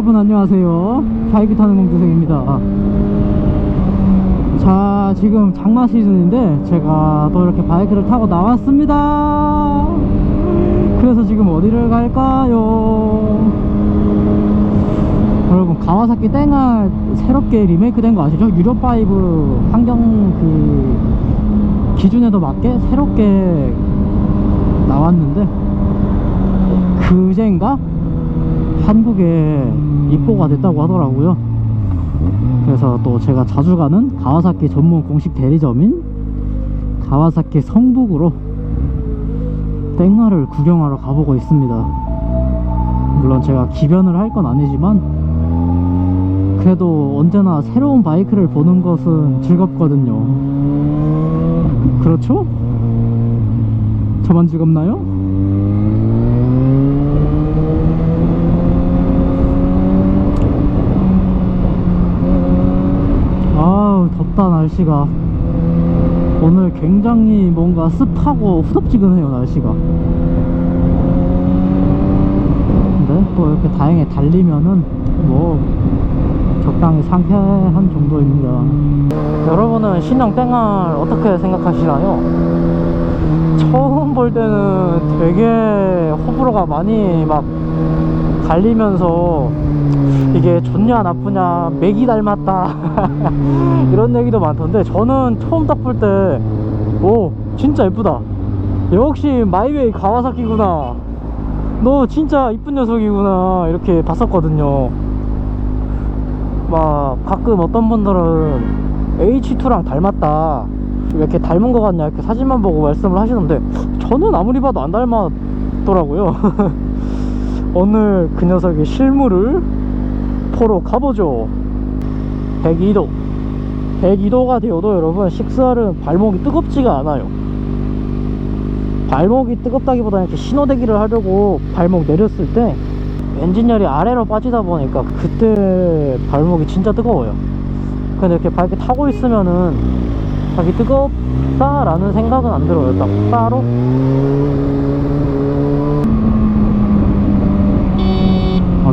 여러분 안녕하세요. 바이크 타는 공주생입니다. 자 지금 장마 시즌인데 제가 또 이렇게 바이크를 타고 나왔습니다. 그래서 지금 어디를 갈까요? 여러분 가와사키 땡알 새롭게 리메이크 된 거 아시죠? 유로5 환경 그 기준에도 맞게 새롭게 나왔는데 그제인가 한국에 입고가 됐다고 하더라고요 그래서 또 제가 자주 가는 가와사키 전문 공식 대리점인 가와사키 성북으로 땡마를 구경하러 가보고 있습니다 물론 제가 기변을 할 건 아니지만 그래도 언제나 새로운 바이크를 보는 것은 즐겁거든요 그렇죠? 저만 즐겁나요? 아우 덥다 날씨가 오늘 굉장히 뭔가 습하고 후덥지근해요 날씨가 근데 또 이렇게 다행히 달리면은 뭐 적당히 상쾌한 정도입니다 여러분은 신형 땡알 어떻게 생각하시나요? 처음 볼 때는 되게 호불호가 많이 막 갈리면서 이게 좋냐 나쁘냐 맥이 닮았다. 이런 얘기도 많던데 저는 처음 딱볼때오 진짜 예쁘다. 역시 마이웨이 가와사키구나. 너 진짜 이쁜 녀석이구나. 이렇게 봤었거든요. 막 가끔 어떤 분들은 H2랑 닮았다. 왜 이렇게 닮은 것 같냐 이렇게 사진만 보고 말씀을 하시는데 저는 아무리 봐도 안 닮았더라고요 오늘 그 녀석의 실물을 보러 가보죠. 102도. 102도가 되어도 여러분 식스알은 발목이 뜨겁지가 않아요. 발목이 뜨겁다기보다는 이렇게 신호대기를 하려고 발목 내렸을 때 엔진열이 아래로 빠지다 보니까 그때 발목이 진짜 뜨거워요. 근데 이렇게 바이크 타고 있으면은 자기 뜨겁다라는 생각은 안 들어요. 딱 따로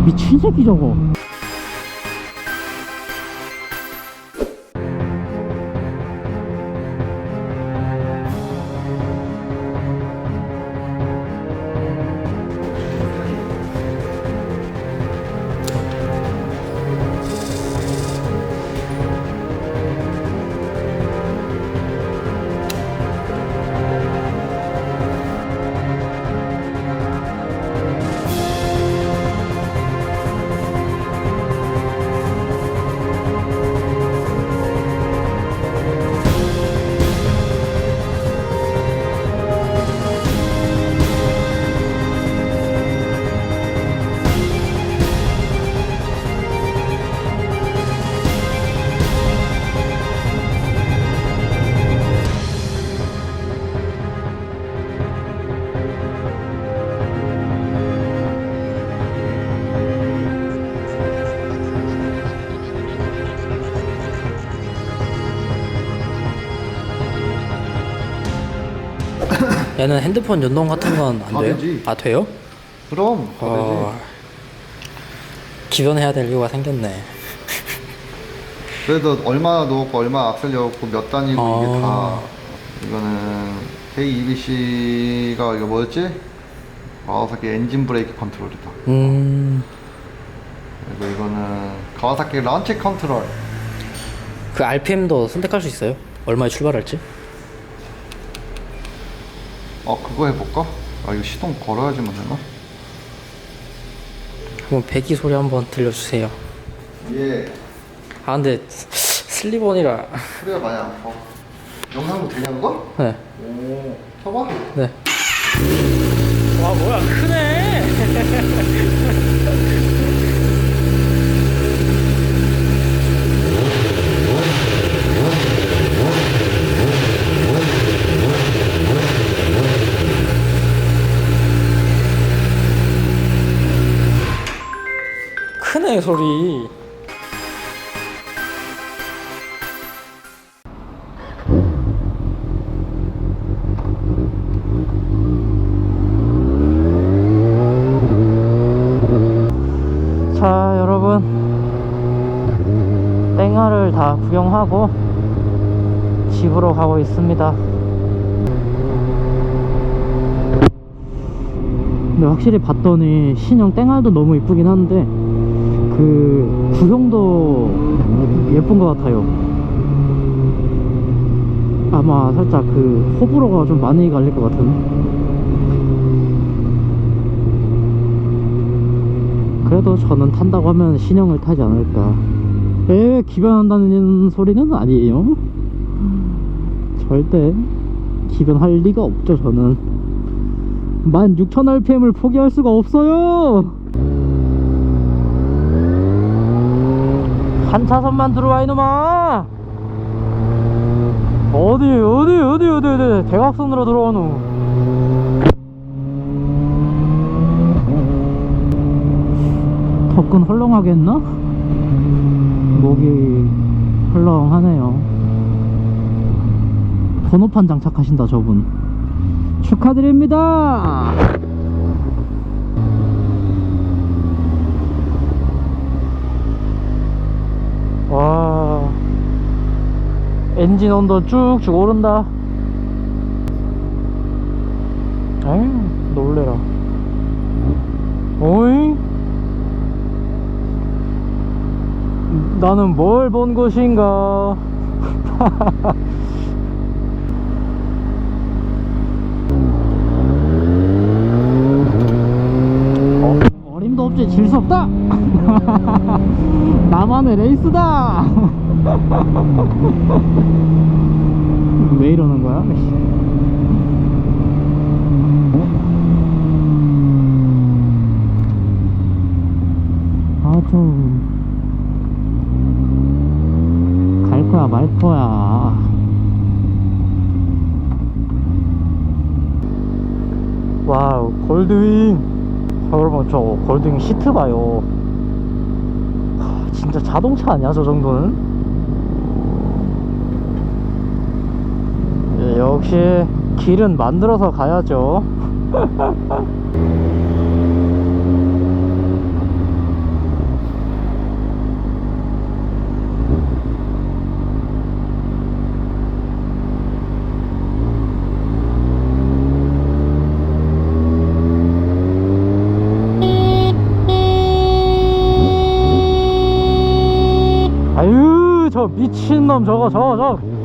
미친 새끼 저거 얘는 핸드폰 연동 같은 건안 아, 돼요? 되지. 아 돼요? 그럼 어... 기변해야 될 이유가 생겼네 그래도 얼마나 넣었고 얼마 악셀 넣었고 몇 단이고 아. 이게 다 이거는 K2BC가 이거 뭐였지? 가와사키 엔진 브레이크 컨트롤이다 음... 그리고 이거는 가와사키 런치 컨트롤 그 RPM도 선택할 수 있어요? 얼마에 출발할지? 어 그거 해볼까? 아 이거 시동 걸어야지만 되나? 한번 배기 소리 한번 들려주세요 예 아 근데 슬리번이라 소리가 많이 안 커. 영상도 되냐 그거? 네 오 켜봐 네. 와 뭐야 크네. 네, 소리. 자 여러분 땡화를 다 구경하고 집으로 가고 있습니다 근데 확실히 봤더니 신형 땡알도 너무 이쁘긴 한데 그 구형도 예쁜 것 같아요. 아마 살짝 그 호불호가 좀 많이 갈릴 것 같은. 그래도 저는 탄다고 하면 신형을 타지 않을까. 에 기변한다는 소리는 아니에요. 절대 기변할 리가 없죠 저는. 16,000rpm을 포기할 수가 없어요. 한 차선만 들어와 이놈아. 어디 어디 어디 어디 어디 대각선으로 들어오노. 덕근 헐렁하게 했나? 목이 헐렁하네요. 번호판 장착하신다 저분. 축하드립니다. 와 엔진 온도 쭉쭉 오른다. 에이 놀래라. 오잉? 나는 뭘 본 것인가? 어, 어림도 없지 질 수 없다. 나만의 레이스다. 왜 이러는 거야? 아 좀. 갈 거야 말 거야 와우 골드윙 아, 여러분 저 골드윙 시트 봐요. 하, 진짜 자동차 아니야 저 정도는? 예, 역시 길은 만들어서 가야죠 아유 저 미친놈 저거 저거 저거